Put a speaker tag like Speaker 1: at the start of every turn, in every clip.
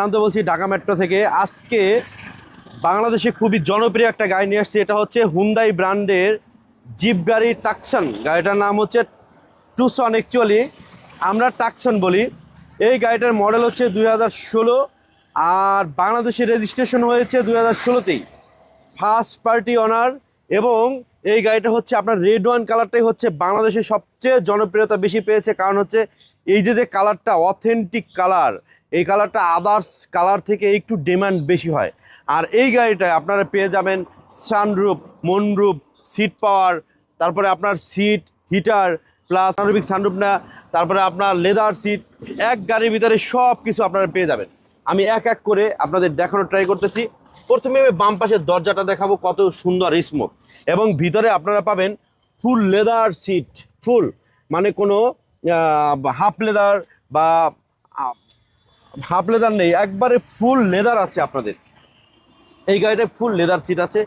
Speaker 1: শান্ত বলছি ঢাকা মেট্রো থেকে। আজকে বাংলাদেশে খুবই জনপ্রিয় একটা গাড়ি নিয়ে আসছি, এটা হচ্ছে হুন্দাই ব্র্যান্ডের জিপ গাড়ি টাকসন গাড়িটার নাম হচ্ছে টুসন অ্যাকচুয়ালি আমরা টাকসন বলি। এই গাড়িটার মডেল হচ্ছে দুই হাজার ষোলো আর বাংলাদেশে রেজিস্ট্রেশন হয়েছে দুই হাজার ষোলোতেই। ফার্স্ট পার্টি অনার এবং এই গাড়িটা হচ্ছে আপনার রেড ওয়ান কালারটাই হচ্ছে বাংলাদেশে সবচেয়ে জনপ্রিয়তা বেশি পেয়েছে, কারণ হচ্ছে এই যে যে কালারটা অথেন্টিক কালার এই কালারটা আদার্স কালার থেকে একটু ডিমান্ড বেশি হয়। আর এই গাড়িটায় আপনারা পেয়ে যাবেন সানরুপ মনরুপ সিট পাওয়ার তারপরে আপনার সিট হিটার প্লাস সানরুপিক সানরুপ না, তারপরে আপনার লেদার সিট এক গাড়ির ভিতরে সব কিছু আপনারা পেয়ে যাবেন। আমি এক এক করে আপনাদের দেখানোর ট্রাই করতেছি। প্রথমে আমি বাম পাশের দরজাটা দেখাবো, কত সুন্দর স্মোক এবং ভিতরে আপনারা পাবেন ফুল লেদার সিট ফুল মানে কোনো হাফ লেদার বা হাফ লেদার নেই, একবারে ফুল লেদার আছে আপনাদের। এই গাড়িটায় ফুল লেদার সিট আছে।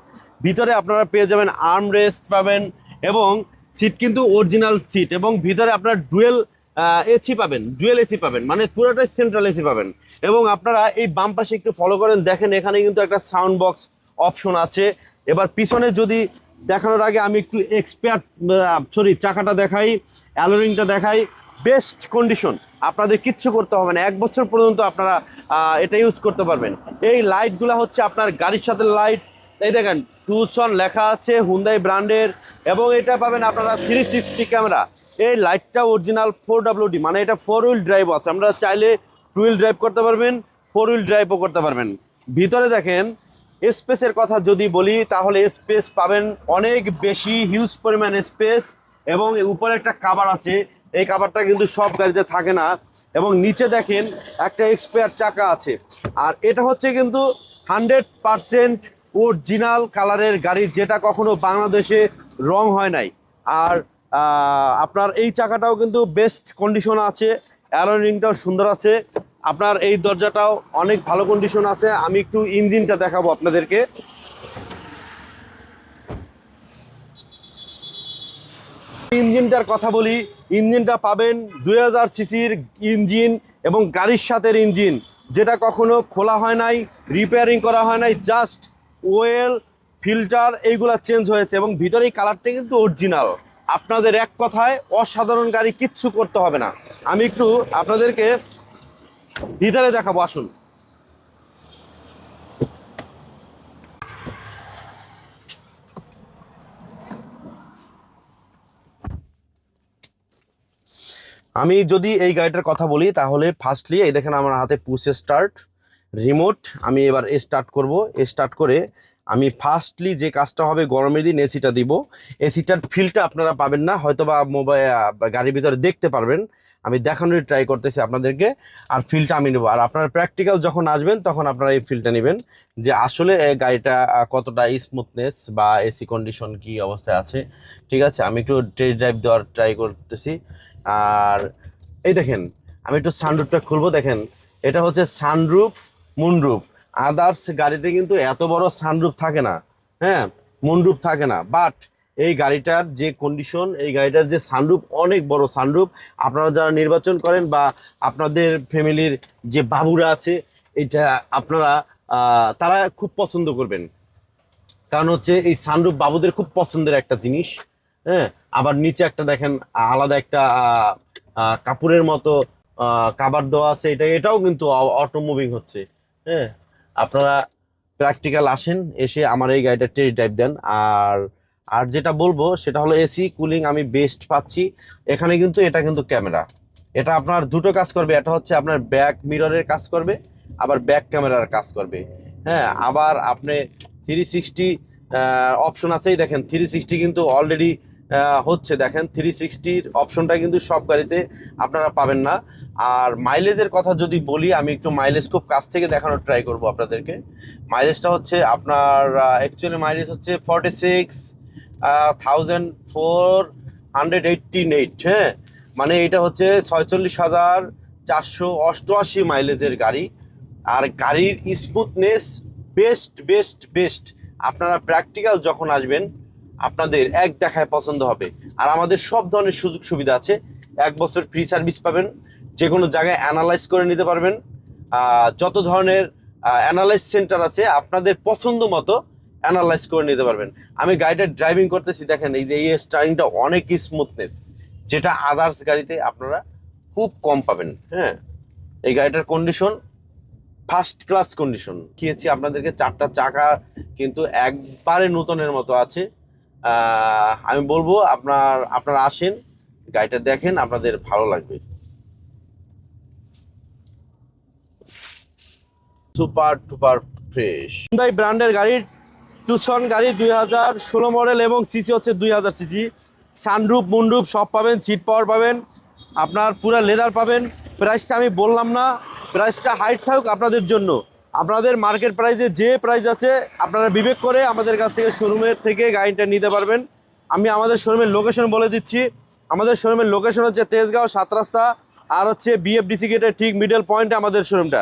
Speaker 1: ভিতরে আপনারা পেয়ে যাবেন আর্ম রেস্ট পাবেন এবং সিট কিন্তু অরিজিনাল সিট এবং ভিতরে আপনার ডুয়েল এসি পাবেন ডুয়েল এসি পাবেন মানে পুরোটাই সেন্ট্রাল এসি পাবেন। এবং আপনারা এই বাম পাশে একটু ফলো করেন, দেখেন এখানে কিন্তু একটা সাউন্ড বক্স অপশন আছে। এবার পিছনে যদি দেখানোর আগে আমি একটু এক্সপার্ট সরি চাকাটা দেখাই অ্যালোরিংটা দেখাই। Best condition. আপনাদের কিচ্ছু করতে হবে না। এক বছর পর্যন্ত আপনারা এটা ইউজ করতে পারবেন। এই লাইটগুলো হচ্ছে আপনার গাড়ির সাথে লাইট এই দেখেন টুসন লেখা আছে হুন্দাই ব্র্যান্ডের এবং এটা পাবেন আপনারা থ্রি সিক্সটি ক্যামেরা এই লাইটটা অরিজিনাল ফোর ডাব্লিউডি মানে এটা ফোর হুইল ড্রাইভ আছে। আমরা চাইলে টু হুইল ড্রাইভ করতে পারবেন ফোর হুইল ড্রাইভও করতে পারবেন। ভিতরে দেখেন স্পেসের কথা যদি বলি, তাহলে স্পেস পাবেন অনেক বেশি হিউজ পরিমাণ স্পেস এবং উপরে একটা কাবার আছে এই কাবারটা কিন্তু সব গাড়িতে থাকে না। এবং নিচে দেখেন, একটা এক্সপায়ার চাকা আছে। আর এটা হচ্ছে কিন্তু হান্ড্রেড পারসেন্ট অরিজিনাল কালারের গাড়ি, যেটা কখনো বাংলাদেশে রং হয় নাই। আর আপনার এই চাকাটাও কিন্তু বেস্ট কন্ডিশন আছে। অ্যালোরিংটাও সুন্দর আছে। আপনার এই দরজাটাও অনেক ভালো কন্ডিশন আছে। আমি একটু ইঞ্জিনটা দেখাবো আপনাদেরকে। ইঞ্জিনটার কথা বলি, ইঞ্জিনটা পাবেন দুই হাজার সিসির ইঞ্জিন এবং গাড়ির সাথে ইঞ্জিন, যেটা কখনো খোলা হয় নাই রিপেয়ারিং করা হয় নাই জাস্ট ওয়েল ফিল্টার এইগুলা চেঞ্জ হয়েছে এবং ভিতরে এই কালারটা কিন্তু অরিজিনাল আপনাদের এক কথায় অসাধারণ গাড়ি কিচ্ছু করতে হবে না। আমি একটু আপনাদেরকে ভিতরে দেখাবো, আসুন। আমি যদি এই গাড়িটার কথা বলি, তাহলে ফার্স্টলি এই দেখেন আমার হাতে পুষে স্টার্ট রিমোট আমি এবার স্টার্ট করব। স্টার্ট করে আমি ফার্স্টলি যে কাজটা হবে গরমের দিন এসিটা দিব। এসিটার ফিলটা আপনারা পাবেন না হয়তো বা মোবাইল গাড়ির ভিতরে দেখতে পারবেন। আমি দেখানোর ট্রাই করতেছি আপনাদেরকে, আর ফিলটা আমি নেব। আর আপনারা প্র্যাকটিক্যাল যখন আসবেন, তখন আপনারা এই ফিলটা নেবেন যে আসলে গাড়িটা কতটা স্মুথনেস বা এসি কন্ডিশন কি অবস্থায় আছে। ঠিক আছে, আমি একটু টেস্ট ড্রাইভ দেওয়ার ট্রাই করতেছি। আর এই দেখেন, আমি একটু সানরুফটা খুলবো। দেখেন, এটা হচ্ছে সানরুফ মুনরুফ আদার্স গাড়িতে কিন্তু এত বড় সানরুফ থাকে না হ্যাঁ মুনরুফ থাকে না। বাট এই গাড়িটার যে কন্ডিশন এই গাড়িটার যে সানরুফ অনেক বড় সানরুফ আপনারা যারা নির্বাচন করেন বা আপনাদের ফ্যামিলির যে বাবুরা আছে, এটা আপনারা তারা খুব পছন্দ করবেন। কারণ হচ্ছে এই সানরুফ বাবুদের খুব পছন্দের একটা জিনিস হ্যাঁ। আবার নিচে একটা দেখেন, আলাদা একটা কাপড়ের মতো কাবার দেওয়া আছে। এটা, এটাও কিন্তু অটো মুভিং হচ্ছে হ্যাঁ। আপনারা প্র্যাকটিক্যাল আসেন, এসে আমার এই গাড়িটা টেস্ট ড্রাইভ দেন। আর আর যেটা বলব, সেটা হলো এসি কুলিং আমি বেস্ট পাচ্ছি। এখানে কিন্তু এটা কিন্তু ক্যামেরা এটা আপনার দুটো কাজ করবে। এটা হচ্ছে আপনার ব্যাক মিররের কাজ করবে, আবার ব্যাক ক্যামেরার কাজ করবে। হ্যাঁ আবার আপনি থ্রি সিক্সটি অপশন আছেই। দেখেন থ্রি সিক্সটি কিন্তু অলরেডি হচ্ছে। দেখেন থ্রি সিক্সটির অপশনটা কিন্তু সব গাড়িতে আপনারা পাবেন না। আর মাইলেজের কথা যদি বলি, আমি একটু মাইলেজ খুব কাছ থেকে দেখানোর ট্রাই করব আপনাদেরকে। মাইলেজটা হচ্ছে আপনার অ্যাকচুয়ালি মাইলেজ হচ্ছে forty six thousand four hundred eighteen eight হ্যাঁ? মানে এটা হচ্ছে ছয়চল্লিশ হাজার চারশো অষ্টআশি মাইলেজের গাড়ি। আর গাড়ির স্মুথনেস বেস্ট বেস্ট বেস্ট আপনারা প্র্যাকটিক্যাল যখন আসবেন, আপনাদের এক দেখায় পছন্দ হবে। আর আমাদের সব ধরনের সুযোগ সুবিধা আছে। এক বছর ফ্রি সার্ভিস পাবেন। যে কোনো জায়গায় অ্যানালাইজ করে নিতে পারবেন। যত ধরনের অ্যানালাইজ সেন্টার আছে, আপনাদের পছন্দ মতো অ্যানালাইজ করে নিতে পারবেন। আমি গাড়িটা ড্রাইভিং করতেছি, দেখেন এই যে এই স্টারিংটা অনেক স্মুথনেস যেটা আদার্স গাড়িতে আপনারা খুব কম পাবেন। হ্যাঁ এই গাড়িটার কন্ডিশন ফার্স্ট ক্লাস কন্ডিশন খেয়েছি আপনাদেরকে, চারটা চাকা কিন্তু একবারে নতুনের মতো আছে। আমি বলব, আপনার, আপনারা আসেন, গাড়িটা দেখেন, আপনাদের ভালো লাগবে। Super টুপার fresh. হুন্দাই ব্র্যান্ডের গাড়ির টুসন গাড়ি দুই হাজার ষোলো মডেল এবং সিসি হচ্ছে দুই হাজার সিসি সানরুপ মুন্ডুপ সব পাবেন সিট পাওয়ার পাবেন, আপনার পুরো লেদার পাবেন। প্রাইসটা আমি বললাম না প্রাইসটা হাইট থাকুক আপনাদের জন্য। আপনাদের মার্কেট প্রাইসে যে প্রাইস আছে, আপনারা বিবেক করে আমাদের কাছ থেকে শোরুমের থেকে গাড়িটা নিতে পারবেন। আমি আমাদের শোরুমের লোকেশন বলে দিচ্ছি। আমাদের শোরুমের লোকেশন হচ্ছে তেজগাঁও, সাত রাস্তা, আর হচ্ছে বিএফডিসি গেটের ঠিক মিডল পয়েন্টে আমাদের শোরুমটা